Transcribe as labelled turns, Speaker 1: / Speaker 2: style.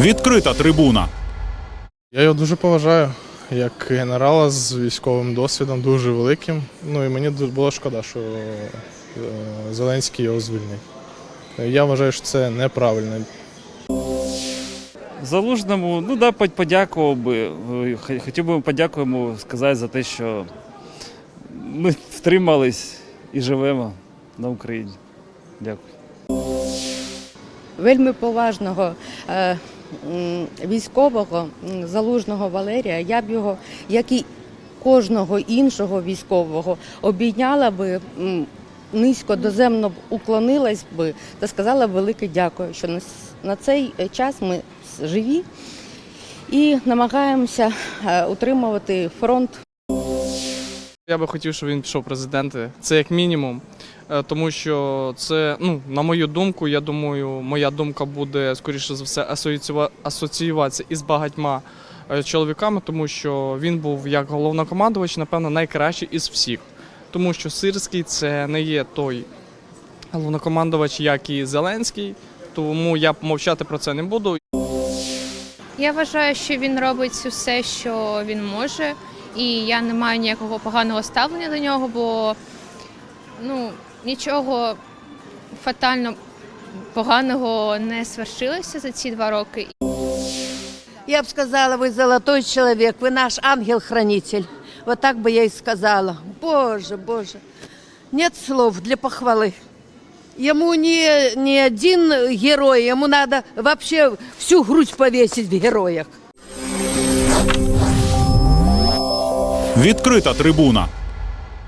Speaker 1: Відкрита трибуна.
Speaker 2: Я його дуже поважаю як генерала з військовим досвідом, дуже великим. Ну і мені було шкода, що е, Зеленський його звільнив. Я вважаю, що це неправильно.
Speaker 3: Залужному, ну да, подякував би. Е, Хотів би подякуємо сказати за те, що ми втримались і живемо на Україні. Дякую.
Speaker 4: вельми поважного е, військового залужного Валерія, я б його, як і кожного іншого військового, обійняла би. Низько доземно уклонилась би та сказала велике дякую, що на, цей час ми живі і намагаємося е, утримувати фронт
Speaker 5: Я би хотів, щоб він пішов президенти. Це як мінімум. Е, Тому що це, ну, на мою думку, я думаю, моя думка буде, скоріше за все, асоціюва- асоціюватися із багатьма е, чоловіками, тому що він був як головнокомандувач, напевно, найкращий із всіх. Тому що Сирський це не є той головнокомандувач, як і Зеленський. Тому я мовчати про це не буду.
Speaker 6: Я вважаю, що він робить все, що він може, і я не маю ніякого поганого ставлення до нього, бо ну, нічого фатально поганого не свершилося за ці два роки.
Speaker 7: Я бы сказала, вы золотой человек, вы наш ангел-хранитель. Вот так бы я и сказала. Боже, Боже, нет слов для похвалы. Ему не, не один герой, ему надо вообще всю грудь повесить в героях.
Speaker 1: Відкрита трибуна.